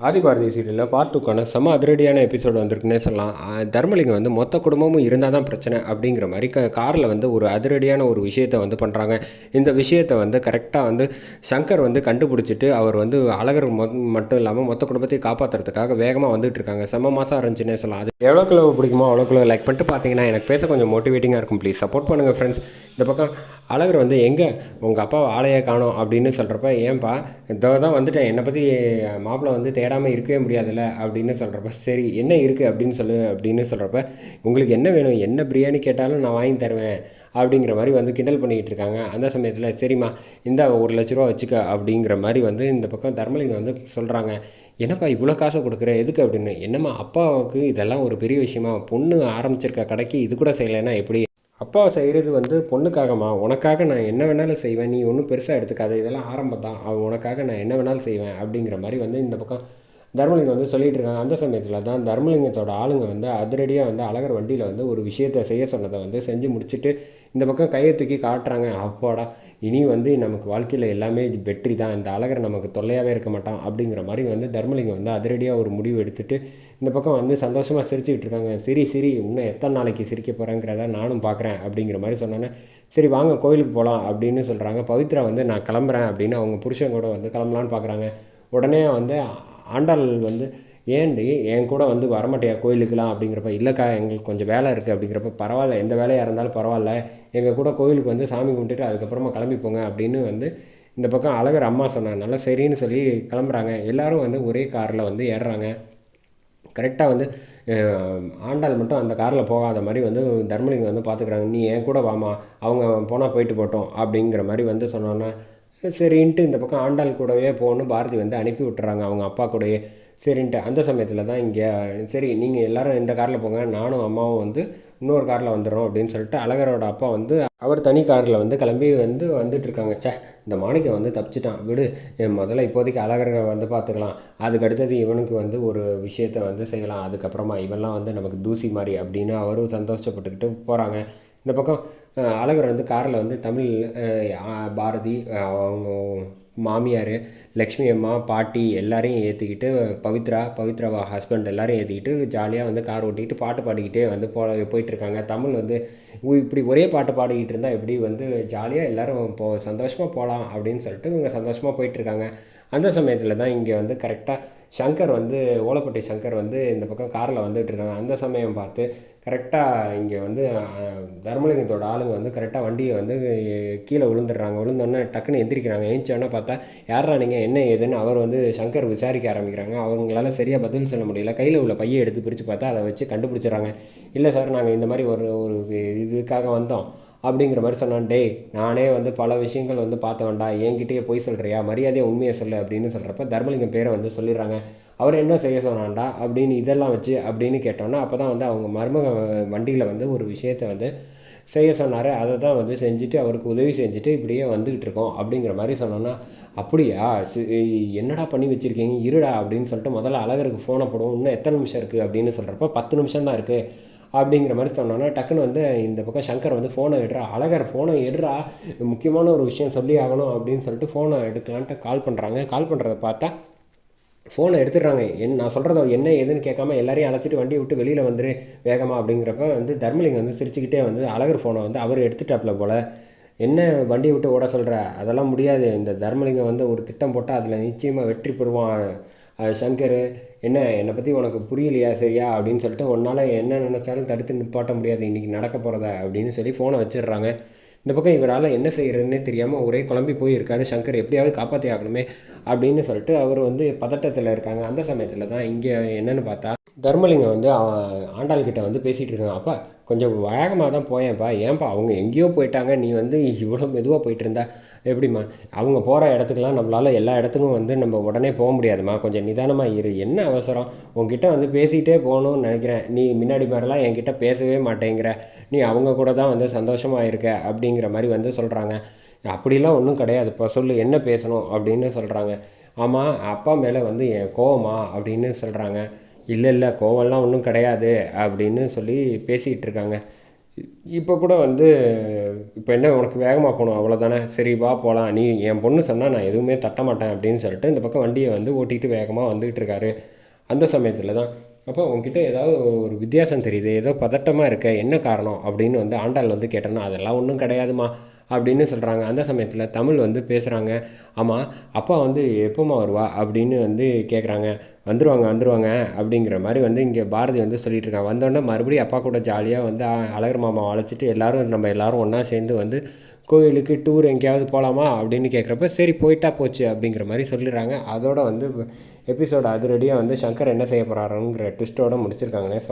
ஆதிபாரதி சீரியலில் பார்ட் டூக்கான செம அதிரடியான எபிசோடு வந்திருக்குன்னே சொல்லலாம். தர்மலிங்கம் வந்து மொத்த குடும்பமும் இருந்தால் தான் பிரச்சனை அப்படிங்கிற மாதிரி க காரில் வந்து ஒரு அதிரடியான ஒரு விஷயத்தை வந்து பண்ணுறாங்க இந்த விஷயத்தை வந்து கரெக்டாக வந்து சங்கர் வந்து கண்டுபிடிச்சிட்டு அவர் வந்து அழகர் மொ மட்டும் இல்லாமல் மொத்த குடும்பத்தையும் காப்பாற்றுறதுக்காக வேகமாக வந்துட்டு இருக்காங்க. செம மாதம் இருந்துச்சுன்னே சொல்லலாம். அது எவ்வளோக்குள்ள பிடிக்குமோ அவ்வளோக்குள்ள லைக் பண்ணிட்டு பார்த்தீங்கன்னா எனக்கு பேச கொஞ்சம் மோட்டிவேட்டிங்காக இருக்கும். ப்ளீஸ் சப்போர்ட் பண்ணுங்கள் ஃப்ரெண்ட்ஸ் இந்த பக்கம் அழகர் வந்து எங்கே உங்கள் அப்பா ஆளையே காணோம் அப்படின்னு சொல்கிறப்ப ஏன்பா இதை தான் வந்துட்டேன். என்னை பற்றி மாப்பிள்ளை வந்து தேடாமல் இருக்கவே முடியாதுல்ல? அப்படின்னு சொல்கிறப்ப சரி என்ன இருக்குது அப்படின்னு சொல்லு அப்படின்னு சொல்கிறப்ப உங்களுக்கு என்ன வேணும்? என்ன பிரியாணி கேட்டாலும் நான் வாங்கி தருவேன். அப்படிங்கிற மாதிரி வந்து கிண்டல் பண்ணிக்கிட்டு இருக்காங்க. அந்த சமயத்தில் சரிம்மா இந்த ஒரு லட்ச ரூபா வச்சுக்க. அப்படிங்கிற மாதிரி வந்து இந்த பக்கம் தர்மலிங்கம் வந்து சொல்கிறாங்க என்னப்பா இவ்வளோ காசை கொடுக்குற? எதுக்கு? அப்படின்னு. என்னம்மா அப்பாவுக்கு இதெல்லாம் ஒரு பெரிய விஷயமா? பொண்ணு ஆரம்பிச்சிருக்க கடைக்கு இது கூட செய்யலைன்னா எப்படி? அப்பா செய்கிறது வந்து பொண்ணுக்காகம்மா. உனக்காக நான் என்ன வேணாலும் செய்வேன். நீ ஒன்றும் பெருசாக எடுத்துக்காத. இதெல்லாம் ஆரம்பம் தான் அவன் உனக்காக நான் என்ன வேணாலும் செய்வேன். அப்படிங்கிற மாதிரி வந்து இந்த பக்கம் தர்மலிங்கம் வந்து சொல்லிட்டு இருக்காங்க. அந்த சமயத்தில் தான் தர்மலிங்கத்தோட ஆளுங்க வந்து அதிரடியாக வந்து அழகர் வண்டியில் வந்து ஒரு விஷயத்தை செய்ய சொன்னதை வந்து செஞ்சு முடிச்சுட்டு இந்த பக்கம் கையை தூக்கி காட்டுறாங்க. அப்பாடா இனி வந்து நமக்கு வாழ்க்கையில் எல்லாமே வெற்றி தான். இந்த அழகர் நமக்கு தொல்லையாகவே இருக்க மாட்டான் அப்படிங்கிற மாதிரி வந்து தர்மலிங்கம் வந்து அதிரடியாக ஒரு முடிவு எடுத்துட்டு இந்த பக்கம் வந்து சந்தோஷமாக சிரிச்சுக்கிட்டு இருக்காங்க. சரி சரி இன்னும் எத்தனை நாளைக்கு சிரிக்க போகிறேங்கிறத நானும் பார்க்குறேன் அப்படிங்கிற மாதிரி சொன்னோன்னே சரி வாங்க கோயிலுக்கு போகலாம் அப்படின்னு சொல்கிறாங்க பவித்ரா வந்து நான் கிளம்புறேன் அப்படின்னு அவங்க புருஷன் கூட வந்து கிளம்பலான்னு பார்க்குறாங்க உடனே வந்து ஆண்டாள் வந்து ஏன்டி என் கூட வந்து வரமாட்டியா? கோயிலுக்குலாம் அப்படிங்கிறப்ப இல்லைக்கா எங்களுக்கு கொஞ்சம் வேலை இருக்குது அப்படிங்கிறப்ப பரவாயில்ல எந்த வேலையாக இருந்தாலும் பரவாயில்ல எங்கள் கூட கோயிலுக்கு வந்து சாமி கும்பிட்டுட்டு அதுக்கப்புறமா கிளம்பி போங்க அப்படின்னு வந்து இந்த பக்கம் அழகர் அம்மா சொன்னாங்கனால சரின்னு சொல்லி கிளம்புறாங்க. எல்லோரும் வந்து ஒரே காரில் வந்து ஏறுறாங்க. கரெக்டாக வந்து ஆண்டாள் மட்டும் அந்த காரில் போகாத மாதிரி வந்து தர்மலிங்கம் வந்து பார்த்துக்குறாங்க நீ என் கூட வாமா அவங்க போனால் போயிட்டு போட்டோம் அப்படிங்கிற மாதிரி வந்து சொன்னோன்னே சரின்ட்டு இந்த பக்கம் ஆண்டாள் கூடவே போகணும். பாரதி வந்து அனுப்பி விட்டுறாங்க. அவங்க அப்பா கூடயே. சரின்ட்டு அந்த சமயத்தில் தான் இங்கே சரி நீங்கள் எல்லாரும் இந்த காரில் போங்க. நானும் அம்மாவும் வந்து இன்னொரு காரில் வந்துடும் அப்படின்னு சொல்லிட்டு அழகரோட அப்பா வந்து அவர் தனி காரில் வந்து கிளம்பி வந்து வந்துட்டுருக்காங்க. சே இந்த மாணிக்கம் வந்து தப்பிச்சிட்டான். விடு என் முதல்ல இப்போதைக்கு அழகரை வந்து பார்த்துக்கலாம். அதுக்கு அடுத்தது இவனுக்கு வந்து ஒரு விஷயத்தை வந்து செய்யலாம். அதுக்கப்புறமா இவெல்லாம் வந்து நமக்கு தூசி மாதிரி அப்படின்னு அவரும் சந்தோஷப்பட்டுக்கிட்டு போகிறாங்க இந்த பக்கம் அழகர் வந்து காரில் வந்து தமிழ் பாரதி அவங்க மாமியார் லக்ஷ்மி அம்மா பாட்டி எல்லாரையும் ஏற்றிக்கிட்டு பவித்ரா பவித்ராவா ஹஸ்பண்ட் எல்லாரையும் ஏற்றிக்கிட்டு ஜாலியாக வந்து கார் ஓட்டிக்கிட்டு பாட்டு பாடிக்கிட்டே வந்து போ போயிட்டுருக்காங்க. தமிழ் வந்து இப்படி ஒரே பாட்டு பாடிக்கிட்டு இருந்தால் எப்படி வந்து ஜாலியாக எல்லோரும் போ சந்தோஷமாக போகலாம் அப்படின்னு சொல்லிட்டு இவங்க சந்தோஷமாக போயிட்டுருக்காங்க. அந்த சமயத்தில் தான் இங்கே வந்து கரெக்டாக சங்கர் வந்து ஓலப்பட்டி சங்கர் வந்து இந்த பக்கம் காரில் வந்துட்டு இருக்காங்க. அந்த சமயம் பார்த்து கரெக்டாக இங்கே வந்து தர்மலிங்கத்தோட ஆளுங்க வந்து கரெக்டாக வண்டியை வந்து கீழே விழுந்துடுறாங்க. விழுந்தோடனே டக்குன்னு எந்திரிக்கிறாங்க. ஏஞ்சிச்சோன்னே பார்த்தா யாரா நீங்கள் என்ன ஏதுன்னு? அவர் வந்து சங்கர் விசாரிக்க ஆரம்பிக்கிறாங்க. அவங்களால சரியாக பதில் சொல்ல முடியல. கையில் உள்ள பையை எடுத்து பிரித்து பார்த்தா அதை வச்சு கண்டுபிடிச்சிடுறாங்க. இல்லை சார் நாங்கள் இந்த மாதிரி ஒரு ஒரு இதுக்காக வந்தோம். அப்படிங்கிற மாதிரி சொன்னான் டேய் நானே வந்து பல விஷயங்கள் வந்து பார்த்தவன்டா என்கிட்டயே போய் சொல்கிறியா மரியாதையை உண்மையை சொல்லு அப்படின்னு சொல்கிறப்ப தர்மலிங்கம் பேரை வந்து சொல்லிடுறாங்க. அவர் என்ன செய்ய சொன்னான்டா அப்படின்னு இதெல்லாம் வச்சு அப்படின்னு கேட்டோன்னா அப்போ தான் வந்து அவங்க மருமக வண்டியில் வந்து ஒரு விஷயத்தை வந்து செய்ய சொன்னார். அதை தான் வந்து செஞ்சுட்டு அவருக்கு உதவி செஞ்சுட்டு இப்படியே வந்துக்கிட்டு இருக்கோம் அப்படிங்கிற மாதிரி சொன்னோன்னா அப்படியா? சி- என்னடா பண்ணி வச்சுருக்கீங்க? இருடா அப்படின்னு சொல்லிட்டு முதல்ல அழகருக்கு ஃபோனை போடுவோம். இன்னும் எத்தனை நிமிஷம் இருக்குது அப்படின்னு சொல்கிறப்ப பத்து நிமிஷம் தான் இருக்குது அப்படிங்கிற மாதிரி சொன்னோன்னா டக்குன்னு வந்து இந்த பக்கம் சங்கர் வந்து ஃபோனை எடுறா. அழகர் ஃபோனை எடுறா. முக்கியமான ஒரு விஷயம் சொல்லி ஆகணும் அப்படின்னு சொல்லிட்டு ஃபோனை எடுக்கலான்ட்டு கால் பண்ணுறாங்க கால் பண்ணுறத பார்த்தா ஃபோனை எடுத்துடுறாங்க. என் நான் சொல்கிறத என்ன ஏதுன்னு கேட்காம எல்லாரையும் அழைச்சிட்டு வண்டியை விட்டு வெளியில் வந்துரு வேகமாக அப்படிங்கிறப்ப வந்து தர்மலிங்கம் வந்து சிரிச்சுக்கிட்டே வந்து அழகர் ஃபோனை வந்து அவர் எடுத்துட்டாப்ல போல். என்ன வண்டியை விட்டு ஓட சொல்கிற அதெல்லாம் முடியாது. இந்த தர்மலிங்கம் வந்து ஒரு திட்டம் போட்டால் அதில் நிச்சயமாக வெற்றி பெறுவான். சங்கர் என்ன என்னை பற்றி உனக்கு புரியலையா சரியா? அப்படின்னு சொல்லிட்டு உன்னால் என்ன நினச்சாலும் தடுத்து நிப்பாட்ட முடியாது. இன்றைக்கி நடக்க போகிறத அப்படின்னு சொல்லி ஃபோனை வச்சிடுறாங்க. இந்த பக்கம் இவரால் என்ன செய்கிறதுன்னே தெரியாமல் ஒரே குழம்பி போயிருக்காரு. சங்கர் எப்படியாவது காப்பாற்றி ஆகணுமே அப்படின்னு சொல்லிட்டு அவர் வந்து பதட்டத்தில் இருக்காங்க. அந்த சமயத்தில் தான் இங்கே என்னன்னு பார்த்தா தர்மலிங்கம் வந்து அவன் ஆண்டாள்கிட்ட வந்து பேசிகிட்டு இருக்காங்க அப்பா கொஞ்சம் வேகமாக தான் போயேன்ப்பா ஏன்ப்பா அவங்க எங்கேயோ போயிட்டாங்க. நீ வந்து இவ்வளோ மெதுவாக போயிட்டு இருந்தா எப்படிம்மா? அவங்க போகிற இடத்துக்குலாம் நம்மளால் எல்லா இடத்துக்கும் வந்து நம்ம உடனே போக முடியாதும்மா. கொஞ்சம் நிதானமாக இரு. என்ன அவசரம்? உங்ககிட்ட வந்து பேசிகிட்டே போகணும்னு நினைக்கிறேன். நீ முன்னாடி மாதிரிலாம் என்கிட்ட பேசவே மாட்டேங்கிற. நீ அவங்க கூட தான் வந்து சந்தோஷமாக இருக்க அப்படிங்கிற மாதிரி வந்து சொல்கிறாங்க அப்படிலாம் ஒன்றும் கிடையாது. இப்போ சொல்லு என்ன பேசணும் அப்படின்னு சொல்கிறாங்க ஆமாம் அப்பா மேலே வந்து என் கோவமா அப்படின்னு சொல்கிறாங்க இல்லை இல்லை கோவம்லாம் ஒன்றும் கிடையாது அப்படின்னு சொல்லி பேசிக்கிட்டு இருக்காங்க இப்போ கூட வந்து இப்போ என்ன உனக்கு வேகமாக போகணும் அவ்வளோதானே சரி வா போகலாம் நீ என் பொண்ணு சொன்னால் நான் எதுவுமே தட்ட மாட்டேன் அப்படின்னு சொல்லிட்டு இந்த பக்கம் வண்டியை வந்து ஓட்டிகிட்டு வேகமாக வந்துகிட்டு இருக்காரு அந்த சமயத்தில் தான் அப்போ உங்ககிட்ட ஏதாவது ஒரு வித்தியாசம் தெரியுது ஏதோ பதட்டமாக இருக்க என்ன காரணம் அப்படின்னு வந்து ஆண்டாள் வந்து கேட்டேன்னா அதெல்லாம் ஒன்றும் கிடையாதுமா அப்படின்னு சொல்கிறாங்க அந்த சமயத்தில் தமிழ் வந்து பேசுகிறாங்க ஆமாம் அப்பா வந்து எப்போம்மா வருவா அப்படின்னு வந்து கேட்குறாங்க வந்துருவாங்க வந்துருவாங்க அப்படிங்கிற மாதிரி வந்து இங்கே பாரதி வந்து சொல்லிட்டு இருக்காங்க. வந்தோடனே மறுபடியும் அப்பா கூட ஜாலியாக வந்து அழகர் மாமா அழைச்சிட்டு எல்லாரும் நம்ம எல்லாரும் ஒன்றா சேர்ந்து வந்து கோயிலுக்கு டூர் எங்கேயாவது போகலாமா அப்படின்னு கேட்குறப்ப சரி போயிட்டா போச்சு அப்படிங்கிற மாதிரி சொல்லிடுறாங்க. அதோட வந்து எபிசோட் அதிரடியாக வந்து சங்கர் என்ன செய்ய போகிறாருங்கிற ட்விஸ்ட்டோடு முடிச்சிருக்காங்கன்னே